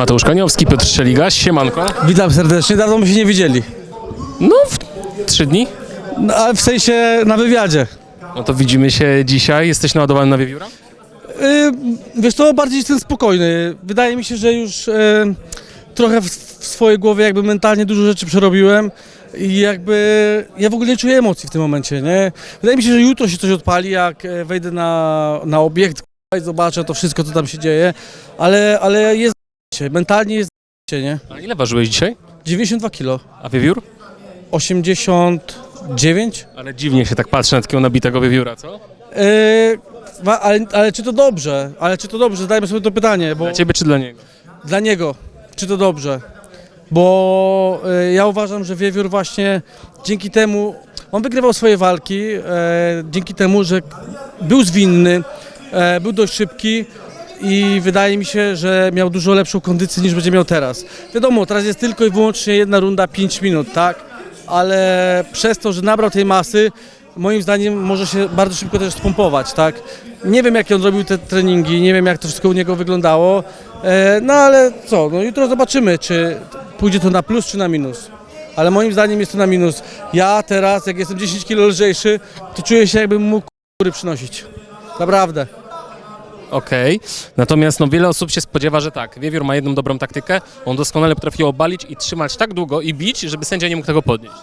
Mateusz Kaniowski, Piotr Szeliga, siemanko. Witam serdecznie, dawno my się nie widzieli. No, w trzy dni. No, ale w sensie na wywiadzie. No to widzimy się dzisiaj. Jesteś naładowany na wiewióra? Yy, wiesz, to bardziej jestem spokojny. Wydaje mi się, że już yy, trochę w, w swojej głowie jakby mentalnie dużo rzeczy przerobiłem i jakby ja w ogóle nie czuję emocji w tym momencie, nie? Wydaje mi się, że jutro się coś odpali, jak e, wejdę na, na obiekt i zobaczę to wszystko, co tam się dzieje, ale, ale jest mentalnie jest nie? A ile ważyłeś dzisiaj? 92 kilo. A wiewiór? 89? Ale dziwnie się tak patrzy na takiego nabitego wiewióra, co? Yy, wa- ale, ale czy to dobrze? Ale czy to dobrze? Zadajmy sobie to pytanie, bo Dla ciebie czy dla niego? dla niego, czy to dobrze? Bo yy, ja uważam, że Wiewiór właśnie dzięki temu, on wygrywał swoje walki, e, dzięki temu, że był zwinny, e, był dość szybki i wydaje mi się, że miał dużo lepszą kondycję niż będzie miał teraz. Wiadomo, teraz jest tylko i wyłącznie jedna runda 5 minut, tak? Ale przez to, że nabrał tej masy, moim zdaniem może się bardzo szybko też spompować, tak? Nie wiem, jakie on robił te treningi, nie wiem, jak to wszystko u niego wyglądało, e, no ale co, no jutro zobaczymy, czy pójdzie to na plus, czy na minus. Ale moim zdaniem jest to na minus. Ja teraz, jak jestem 10 kg lżejszy, to czuję się, jakbym mógł góry przynosić. Naprawdę. Okej. Natomiast no, wiele osób się spodziewa, że tak, wiewiór ma jedną dobrą taktykę, on doskonale potrafi obalić i trzymać tak długo i bić, żeby sędzia nie mógł tego podnieść.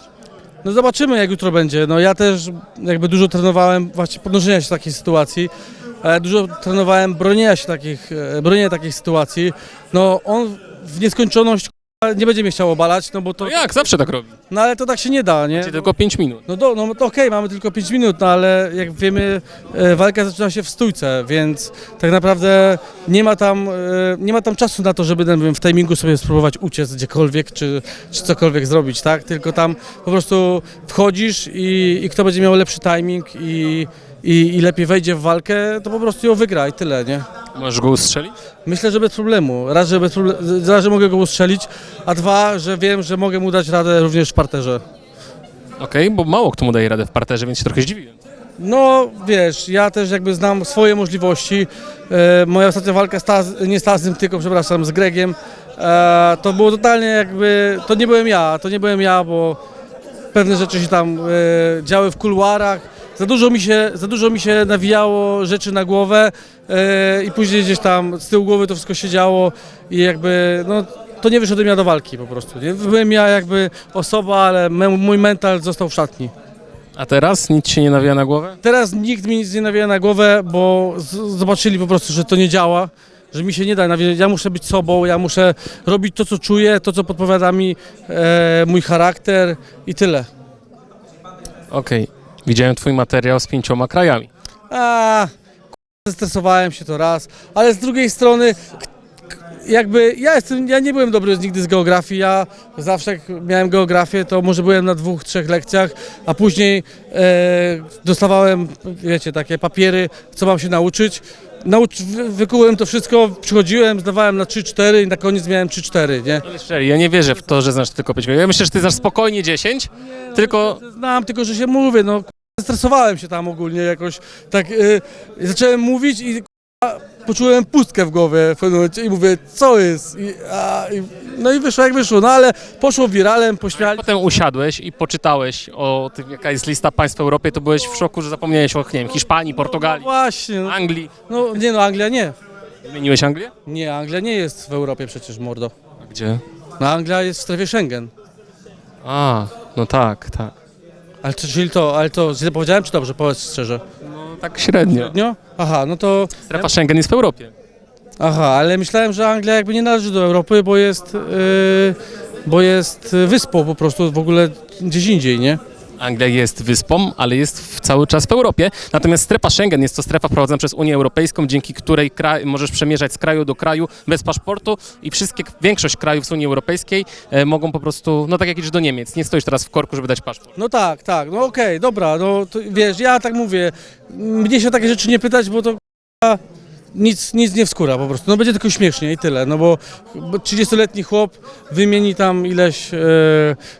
No zobaczymy, jak jutro będzie. No ja też jakby dużo trenowałem właśnie podnoszenia się takiej sytuacji. E, Dużo trenowałem bronienia się takich, e, bronienia takich sytuacji. No on w nieskończoność nie będzie mnie chciał obalać, no bo to... No jak? Zawsze tak robi. No ale to tak się nie da, nie? Macie tylko 5 minut. No, do, no to okej, mamy tylko 5 minut, no ale jak wiemy, e, walka zaczyna się w stójce, więc tak naprawdę nie ma tam, e, nie ma tam czasu na to, żeby nie wiem, w timingu sobie spróbować uciec gdziekolwiek, czy, czy cokolwiek zrobić, tak? Tylko tam po prostu wchodzisz i, i kto będzie miał lepszy timing i, i, i lepiej wejdzie w walkę, to po prostu ją wygra i tyle, nie? Możesz go ustrzelić? Myślę, że bez problemu. Raz, że, bez proble- raz, że mogę go ustrzelić, a dwa, że wiem, że mogę mu dać radę również w parterze. Okej, bo mało kto mu daje radę w parterze, więc się trochę zdziwiłem. No wiesz, ja też jakby znam swoje możliwości. E, moja ostatnia walka z- nie stała z tym tylko, przepraszam, z Gregiem. E, to było totalnie jakby, to nie byłem ja, to nie byłem ja, bo pewne rzeczy się tam e, działy w kuluarach. Za dużo mi się, za dużo mi się nawijało rzeczy na głowę e, i później gdzieś tam z tyłu głowy to wszystko się działo i jakby, no to nie wyszedłem ja do walki po prostu. Nie? Byłem ja jakby osoba, ale me, mój mental został w szatni. A teraz nic się nie nawija na głowę? Teraz nikt mi nic nie nawija na głowę, bo zobaczyli po prostu, że to nie działa, że mi się nie da nawijać. Ja muszę być sobą, ja muszę robić to, co czuję, to, co podpowiada mi e, mój charakter i tyle. Okej. Widziałem twój materiał z pięcioma krajami. A, zestresowałem się to raz, ale z drugiej strony jakby ja jestem, ja nie byłem dobry nigdy z geografii, ja zawsze jak miałem geografię, to może byłem na dwóch, trzech lekcjach, a później e, dostawałem, wiecie, takie papiery, co mam się nauczyć. Naucz, wy- wykułem to wszystko, przychodziłem, zdawałem na 3-4 i na koniec miałem 3-4, nie? Ale szczerze, ja nie wierzę w to, że znasz tylko 5 Ja myślę, że ty znasz spokojnie 10, tylko Znam, tylko że się mówię, no stresowałem się tam ogólnie jakoś, tak y, zacząłem mówić i k- poczułem pustkę w głowie w pewnym momencie i mówię, co jest? I, a, i, no i wyszło jak wyszło, no ale poszło wiralem, pośmiali. potem usiadłeś i poczytałeś o tym, jaka jest lista państw w Europie, to byłeś w szoku, że zapomniałeś o, nie wiem, Hiszpanii, Portugalii, Właśnie, no, Anglii. no nie no, Anglia nie. Wymieniłeś Anglię? Nie, Anglia nie jest w Europie przecież, mordo. A gdzie? No Anglia jest w strefie Schengen. A, no tak, tak. Ale czy, czyli to, ale to źle powiedziałem, czy dobrze, powiedz szczerze. No tak średnio. Średnio? Aha, no to, Strefa Schengen jest w Europie. aha, ale myślałem, że Anglia jakby nie należy do Europy, bo jest, yy, bo jest wyspą po prostu w ogóle gdzieś indziej, nie? Anglia jest wyspą, ale jest w, cały czas w Europie. Natomiast strefa Schengen jest to strefa wprowadzona przez Unię Europejską, dzięki której kraj, możesz przemierzać z kraju do kraju bez paszportu i wszystkie, większość krajów z Unii Europejskiej e, mogą po prostu, no tak jak idziesz do Niemiec, nie stoisz teraz w korku, żeby dać paszport. No tak, tak, no okej, dobra, no to, wiesz, ja tak mówię, mnie się o takie rzeczy nie pytać, bo to nic, nic nie wskóra po prostu, no będzie tylko śmiesznie i tyle, no bo bo 30-letni chłop wymieni tam ileś e,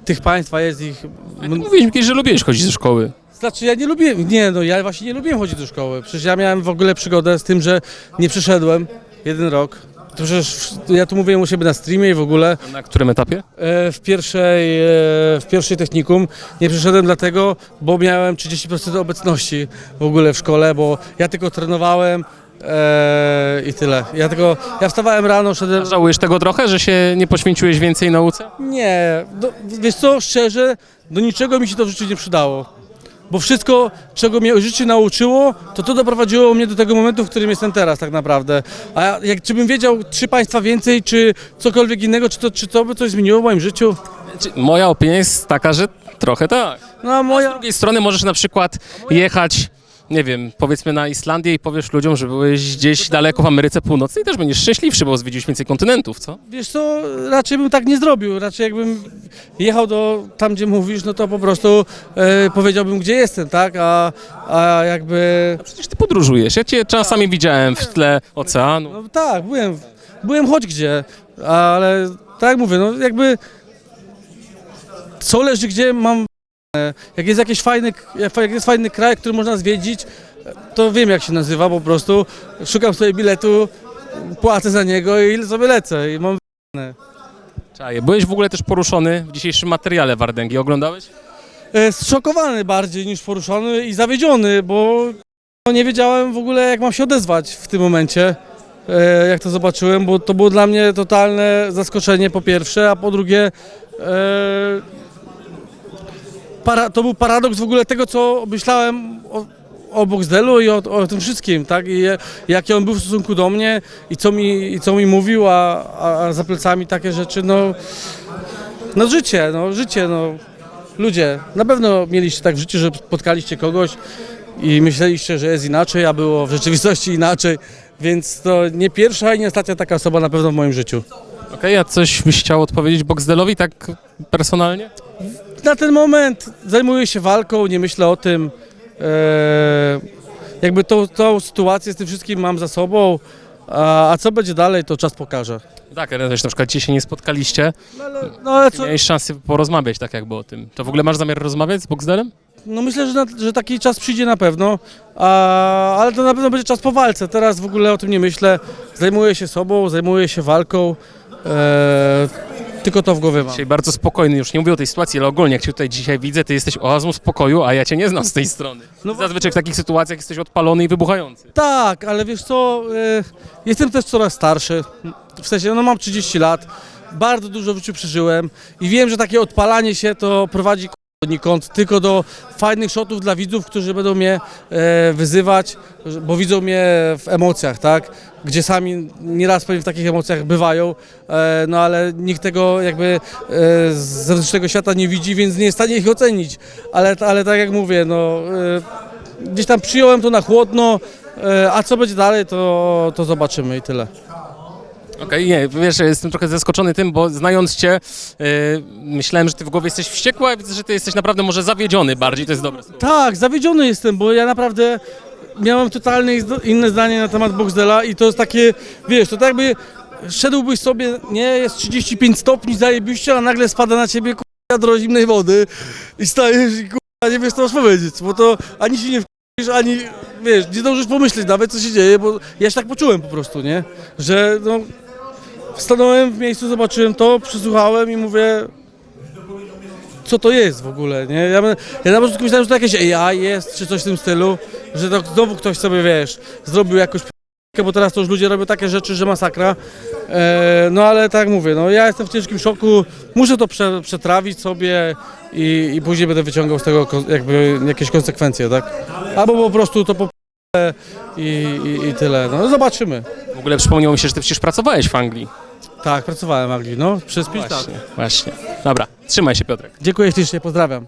tych państw, a jest ich... Ty mówiłeś mi kiedyś, że lubiłeś chodzić do szkoły. Znaczy ja nie lubiłem, nie no, ja właśnie nie lubiłem chodzić do szkoły, przecież ja miałem w ogóle przygodę z tym, że nie przyszedłem jeden rok, to przecież ja tu mówiłem u siebie na streamie i w ogóle. Na którym etapie? E, W pierwszej, e, w pierwszej technikum nie przyszedłem dlatego, bo miałem 30% obecności w ogóle w szkole, bo ja tylko trenowałem e, i tyle. Ja tylko, ja wstawałem rano, szedłem... Żałujesz tego trochę, że się nie poświęciłeś więcej nauce? Nie, do, wiesz co, szczerze, do niczego mi się to w życiu nie przydało. Bo wszystko, czego mnie życie nauczyło, to to doprowadziło mnie do tego momentu, w którym jestem teraz tak naprawdę. A ja- jak, czy bym wiedział trzy państwa więcej, czy cokolwiek innego, czy to, czy to by coś zmieniło w moim życiu? Moja opinia jest taka, że trochę tak. No a Z moja... drugiej strony możesz na przykład jechać, nie wiem, powiedzmy na Islandię i powiesz ludziom, że byłeś gdzieś daleko w Ameryce Północnej i też będziesz szczęśliwszy, bo zwiedziłeś więcej kontynentów, co? Wiesz co, raczej bym tak nie zrobił. Raczej jakbym jechał do tam, gdzie mówisz, no to po prostu e, powiedziałbym, gdzie jestem, tak? A, a jakby... Przecież ty podróżujesz, ja cię czasami widziałem w tle oceanu. No tak, byłem, byłem choć gdzie, ale tak jak mówię, no jakby co leży gdzie mam jak jest jakiś fajny, jak jest fajny kraj, który można zwiedzić, to wiem jak się nazywa po prostu, szukam sobie biletu, płacę za niego i sobie lecę i mam Czaję. Byłeś w ogóle też poruszony w dzisiejszym materiale Wardęgi, oglądałeś? e, zszokowany bardziej niż poruszony i zawiedziony, bo no, nie wiedziałem w ogóle jak mam się odezwać w tym momencie, e, jak to zobaczyłem, bo to było dla mnie totalne zaskoczenie po pierwsze, a po drugie e, para, to był paradoks w ogóle tego, co myślałem o, o Boxdelu i o, o tym wszystkim, tak? I jaki on był w stosunku do mnie i co mi, i co mi mówił, a, a, za plecami takie rzeczy, no, no życie, no życie, no ludzie, na pewno mieliście tak w życiu, że spotkaliście kogoś i myśleliście, że jest inaczej, a było w rzeczywistości inaczej, więc to nie pierwsza i nie ostatnia taka osoba na pewno w moim życiu. Okej, a coś byś chciał odpowiedzieć Boxdelowi tak personalnie? Na ten moment zajmuję się walką, nie myślę o tym. E, jakby tą, tą sytuację z tym wszystkim mam za sobą, a, a co będzie dalej, to czas pokaże. Tak, ale też na przykład dzisiaj się nie spotkaliście, No ale, no, ale co, miałeś szansę porozmawiać tak jakby o tym. To w ogóle masz zamiar rozmawiać z Boxdelem? no myślę, że, na, że taki czas przyjdzie na pewno, a, ale to na pewno będzie czas po walce. Teraz w ogóle o tym nie myślę. Zajmuję się sobą, zajmuję się walką. E, tylko to w głowie mam. Dzisiaj bardzo spokojny, już nie mówię o tej sytuacji, ale ogólnie jak cię tutaj dzisiaj widzę, ty jesteś oazą spokoju, a ja cię nie znam z tej strony. No Zazwyczaj w takich sytuacjach jesteś odpalony i wybuchający. Tak, ale wiesz co, e, jestem też coraz starszy, w sensie, no mam 30 lat, bardzo dużo w życiu przeżyłem i wiem, że takie odpalanie się to prowadzi k***a, donikąd, tylko do fajnych shotów dla widzów, którzy będą mnie e, wyzywać, bo widzą mnie w emocjach, tak, gdzie sami nieraz pewnie w takich emocjach bywają, e, no ale nikt tego jakby e, z zewnętrznego świata nie widzi, więc nie jest w stanie ich ocenić, ale, ale tak jak mówię, no... E, gdzieś tam przyjąłem to na chłodno, e, a co będzie dalej, to, to zobaczymy i tyle. Okej, nie, wiesz, jestem trochę zaskoczony tym, bo znając cię, yy, myślałem, że ty w głowie jesteś wściekły, a widzę, że ty jesteś naprawdę może zawiedziony bardziej, to jest dobre słowo. Tak, zawiedziony jestem, bo ja naprawdę miałem totalnie inne zdanie na temat Boxdela i to jest takie, wiesz, to tak jakby szedłbyś sobie, nie, jest 35 stopni, zajebiście, a nagle spada na ciebie k***a do zimnej wody i stajesz i k***a nie wiesz co masz powiedzieć, bo to ani się nie wkurzysz, ani, wiesz, nie zdążysz pomyśleć nawet co się dzieje, bo ja się tak poczułem po prostu, nie, że no, stanąłem w miejscu, zobaczyłem to, przysłuchałem i mówię, co to jest w ogóle, nie? Ja, ja na początku myślałem, że to jakieś AI jest, czy coś w tym stylu, że to znowu ktoś sobie, wiesz, zrobił jakąś bo teraz to już ludzie robią takie rzeczy, że masakra. E, no ale tak mówię, no ja jestem w ciężkim szoku, muszę to prze, przetrawić sobie i, i później będę wyciągał z tego jakby jakieś konsekwencje, tak? Albo po prostu to po i, i, i tyle, no zobaczymy. W ogóle przypomniało mi się, że ty przecież pracowałeś w Anglii. Tak, pracowałem w Anglii, no, przez 5 lat. Właśnie, właśnie. Dobra, trzymaj się Piotrek. Dziękuję ślicznie, pozdrawiam.